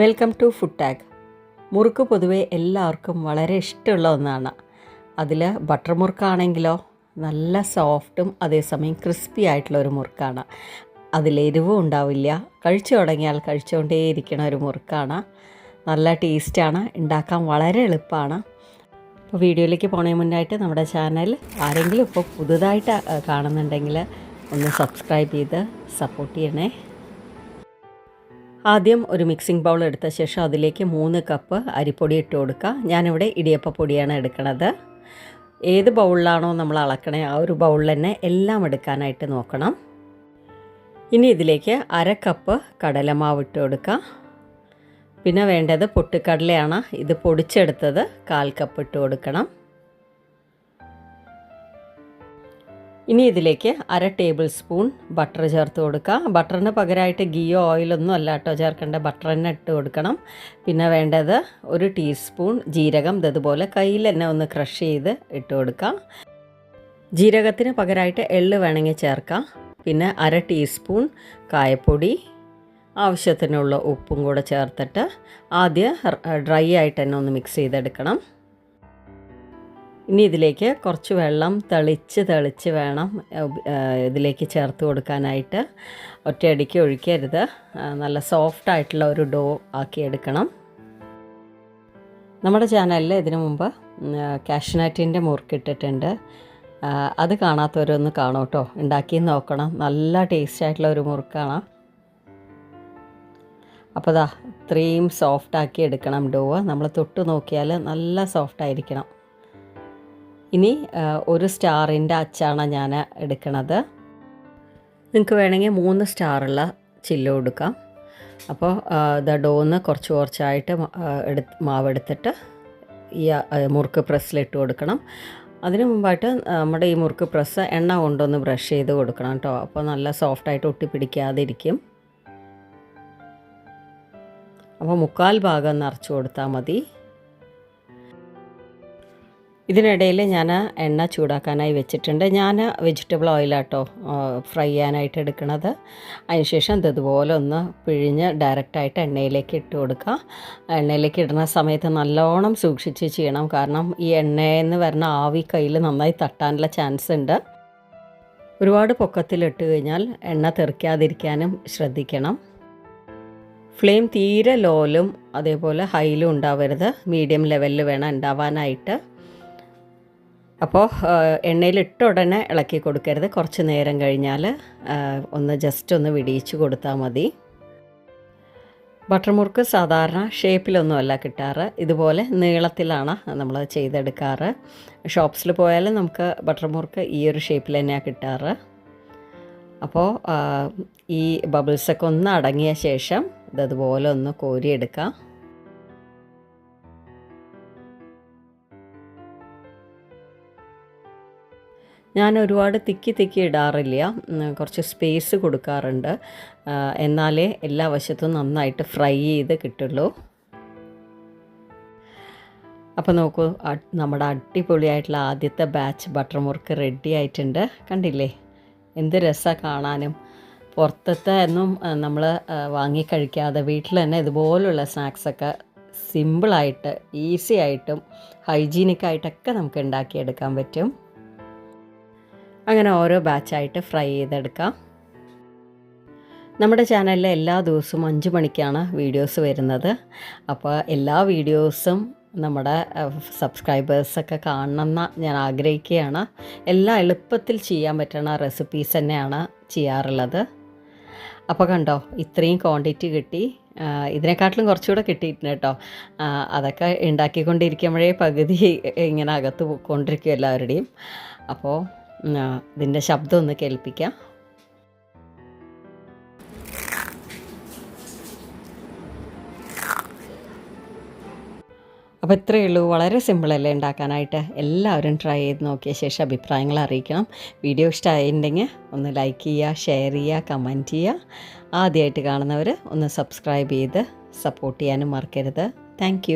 Welcome to food tag. മുറുക്ക് പൊതുവെ എല്ലാവർക്കും വളരെ ഇഷ്ടമുള്ള ഒന്നാണ്. അതിൽ ബട്ടർ മുറുക്കാണെങ്കിലോ നല്ല സോഫ്റ്റും അതേസമയം ക്രിസ്പി ആയിട്ടുള്ള ഒരു മുറുക്കാണ്. അതിൽ എരിവും ഉണ്ടാവില്ല. കഴിച്ചു തുടങ്ങിയാൽ കഴിച്ചുകൊണ്ടേയിരിക്കണ ഒരു മുറുക്കാണ്. നല്ല ടേസ്റ്റാണ്. ഉണ്ടാക്കാൻ വളരെ എളുപ്പമാണ്. അപ്പോൾ വീഡിയോയിലേക്ക് പോണേ മുന്നായിട്ട് നമ്മുടെ ചാനൽ ആരെങ്കിലും ഇപ്പോൾ പുതുതായിട്ട് കാണുന്നുണ്ടെങ്കിൽ ഒന്ന് സബ്സ്ക്രൈബ് ചെയ്ത് സപ്പോർട്ട് ചെയ്യണേ. ആദ്യം ഒരു മിക്സിംഗ് ബൗൾ എടുത്ത ശേഷം അതിലേക്ക് മൂന്ന് കപ്പ് അരിപ്പൊടി ഇട്ട് കൊടുക്കുക. ഞാനിവിടെ ഇടിയപ്പപ്പൊടിയാണ് എടുക്കുന്നത് ഏത് ബൗളിലാണോ നമ്മൾ അളക്കണേ ആ ഒരു ബൗളിൽ തന്നെ എല്ലാം എടുക്കാനായിട്ട് നോക്കണം. ഇനി ഇതിലേക്ക് അര കപ്പ് കടലമാവ് ഇട്ട് കൊടുക്കുക. പിന്നെ വേണ്ടത് പൊട്ടിക്കടലയാണ് ഇത് പൊടിച്ചെടുത്തത് കാൽ കപ്പ് ഇട്ട് കൊടുക്കണം. ഇനി ഇതിലേക്ക് അര ടേബിൾ സ്പൂൺ ബട്ടർ ചേർത്ത് കൊടുക്കുക. ബട്ടറിന് പകരമായിട്ട് ഗീയോ ഓയിലൊന്നും അല്ല കേട്ടോ. ചേർക്കേണ്ട ബട്ടർ തന്നെ ഇട്ട് കൊടുക്കണം. പിന്നെ വേണ്ടത് ഒരു ടീസ്പൂൺ ജീരകം. ഇതുപോലെ കയ്യിൽ തന്നെ ഒന്ന് ക്രഷ് ചെയ്ത് ഇട്ട് കൊടുക്കുക. ജീരകത്തിന് പകരമായിട്ട് എള്ള് വേണമെങ്കിൽ ചേർക്കാം. പിന്നെ അര ടീസ്പൂൺ കായപ്പൊടി. ആവശ്യത്തിനുള്ള ഉപ്പും കൂടെ ചേർത്തിട്ട് ആദ്യം ഡ്രൈ ആയിട്ട് തന്നെ ഒന്ന് മിക്സ് ചെയ്തെടുക്കണം. ഇനി ഇതിലേക്ക് കുറച്ച് വെള്ളം തെളിച്ച് തെളിച്ച് വേണം ഇതിലേക്ക് ചേർത്ത് കൊടുക്കാനായിട്ട്. ഒറ്റയടിക്ക് ഒഴിക്കരുത്. നല്ല സോഫ്റ്റ് ആയിട്ടുള്ള ഒരു ഡോ ആക്കി എടുക്കണം. നമ്മുടെ ചാനലിൽ ഇതിനു മുമ്പ് കാഷ്നാറ്റിന്റെ മുറുക്കിട്ടിട്ടുണ്ട്. അത് കാണാത്തവരൊന്ന് കാണും കേട്ടോ ഉണ്ടാക്കി നോക്കണം. നല്ല ടേസ്റ്റ് ആയിട്ടുള്ള ഒരു മുറുക്കാണ്. അപ്പോൾ ദാ ഇത്രയും സോഫ്റ്റ് ആക്കി എടുക്കണം ഡോ. നമ്മൾ തൊട്ട് നോക്കിയാൽ നല്ല സോഫ്റ്റ് ആയിരിക്കണം. ഇനി ഒരു സ്റ്റാറിന്റെ അച്ചാണ് ഞാൻ എടുക്കണത്. നിങ്ങൾക്ക് വേണമെങ്കിൽ മൂന്ന് സ്റ്റാറുള്ള ചില്ല് കൊടുക്കാം. അപ്പോൾ ദ ഡോന്ന് കുറച്ച് കുറച്ചായിട്ട് എടുത്ത് മാവെടുത്തിട്ട് ഈ മുറുക്ക് പ്രസ്സിലിട്ട് കൊടുക്കണം. അതിന് മുമ്പായിട്ട് നമ്മുടെ ഈ മുറുക്ക് പ്രസ് എണ്ണ കൊണ്ടൊന്ന് ബ്രഷ് ചെയ്ത് കൊടുക്കണം കേട്ടോ. അപ്പോൾ നല്ല സോഫ്റ്റായിട്ട് ഒട്ടിപ്പിടിക്കാതിരിക്കും അപ്പോൾ മുക്കാൽ ഭാഗം നിറച്ച് കൊടുത്താൽ മതി. ഇതിനിടയിൽ ഞാൻ എണ്ണ ചൂടാക്കാനായി വെച്ചിട്ടുണ്ട്. ഞാൻ വെജിറ്റബിൾ ഓയിലാട്ടോ ഫ്രൈ ചെയ്യാനായിട്ട് എടുക്കുന്നത് അതിനുശേഷം ഇത് ഇതുപോലെ ഒന്ന് പിഴിഞ്ഞ് ഡയറക്റ്റായിട്ട് എണ്ണയിലേക്ക് ഇട്ട് കൊടുക്കുക. എണ്ണയിലേക്ക് ഇടുന്ന സമയത്ത് നല്ലോണം സൂക്ഷിച്ച് ചെയ്യണം. കാരണം ഈ എണ്ണയിൽ നിന്ന് വരുന്ന ആവി കയ്യിൽ നന്നായി തട്ടാനുള്ള ചാൻസ് ഉണ്ട്. ഒരുപാട് പൊക്കത്തിലിട്ട് കഴിഞ്ഞാൽ എണ്ണ തെറിക്കാതിരിക്കാനും ശ്രദ്ധിക്കണം. ഫ്ലെയിം തീരെ ലോയിലും അതേപോലെ ഹൈയിലും ഉണ്ടാവരുത്. മീഡിയം ലെവലിൽ വേണം ഉണ്ടാവാനായിട്ട്. അപ്പോൾ എണ്ണയിലിട്ട ഉടനെ ഇളക്കി കൊടുക്കരുത്. കുറച്ച് നേരം കഴിഞ്ഞാൽ ഒന്ന് ജസ്റ്റ് ഒന്ന് വിടിയിച്ച് കൊടുത്താൽ മതി. ബട്ടർ മുറുക്ക് സാധാരണ ഷേപ്പിലൊന്നുമല്ല കിട്ടാറ്. ഇതുപോലെ നീളത്തിലാണ് നമ്മൾ ചെയ്തെടുക്കാറ്. ഷോപ്സിൽ പോയാലും നമുക്ക് ബട്ടർ മുറുക്ക് ഈ ഒരു ഷേപ്പിൽ തന്നെയാണ് കിട്ടാറ്. അപ്പോൾ ഈ ബബിൾസൊക്കെ ഒന്ന് അടങ്ങിയ ശേഷം ഇതതുപോലെ ഒന്ന് കോരിയെടുക്കാം. ഞാൻ ഒരുപാട് തിക്കി തിക്കി ഇടാറില്ല. കുറച്ച് സ്പേസ് കൊടുക്കാറുണ്ട്. എന്നാലേ എല്ലാ വശത്തും നന്നായിട്ട് ഫ്രൈ ചെയ്ത് കിട്ടുള്ളൂ. അപ്പോൾ നോക്കൂ നമ്മുടെ അടിപൊളിയായിട്ടുള്ള ആദ്യത്തെ ബാച്ച് ബട്ടർ മുറുക്ക് റെഡി ആയിട്ടുണ്ട്. കണ്ടില്ലേ? എന്ത് രസമാണ് കാണാനും. പുറത്തത്തെ ഒന്നും നമ്മൾ വാങ്ങി കഴിക്കാതെ വീട്ടിൽ തന്നെ ഇതുപോലുള്ള സ്നാക്സൊക്കെ സിമ്പിളായിട്ട് ഈസി ആയിട്ടും ഹൈജീനിക്കായിട്ടൊക്കെ നമുക്ക് ഉണ്ടാക്കിയെടുക്കാൻ പറ്റും. അങ്ങനെ ഓരോ ബാച്ചായിട്ട് ഫ്രൈ ചെയ്തെടുക്കാം. നമ്മുടെ ചാനലിൽ എല്ലാ ദിവസവും അഞ്ച് മണിക്കാണ് വീഡിയോസ് വരുന്നത്. അപ്പോൾ എല്ലാ വീഡിയോസും നമ്മുടെ സബ്സ്ക്രൈബേഴ്സൊക്കെ കാണണമെന്ന് ഞാൻ ആഗ്രഹിക്കുകയാണ്. എല്ലാം എളുപ്പത്തിൽ ചെയ്യാൻ പറ്റുന്ന റെസിപ്പീസ് തന്നെയാണ് ചെയ്യാറുള്ളത്. അപ്പോൾ കണ്ടോ ഇത്രയും ക്വാണ്ടിറ്റി കിട്ടി. ഇതിനെക്കാട്ടിലും കുറച്ചുകൂടെ കിട്ടിയിട്ടുണ്ട് കേട്ടോ. അതൊക്കെ ഉണ്ടാക്കിക്കൊണ്ടിരിക്കുമ്പോഴേ പകുതി ഇങ്ങനെ അകത്ത് കൊണ്ടിരിക്കും എല്ലാവരുടെയും. അപ്പോൾ ഇതിന്റെ ശബ്ദം ഒന്ന് കേൾപ്പിക്കാം. അപ്പോൾ ഇത്രയേ ഉള്ളൂ. വളരെ സിമ്പിളല്ലേ ഉണ്ടാക്കാനായിട്ട്? എല്ലാവരും ട്രൈ ചെയ്ത് നോക്കിയ ശേഷം അഭിപ്രായങ്ങൾ അറിയിക്കണം. വീഡിയോ ഇഷ്ടമായിട്ടുണ്ടെങ്കിൽ ഒന്ന് ലൈക്ക് ചെയ്യുക ഷെയർ ചെയ്യുക കമന്റ് ചെയ്യുക. ആദ്യമായിട്ട് കാണുന്നവർ ഒന്ന് സബ്സ്ക്രൈബ് ചെയ്ത് സപ്പോർട്ട് ചെയ്യാനും മറക്കരുത്. താങ്ക്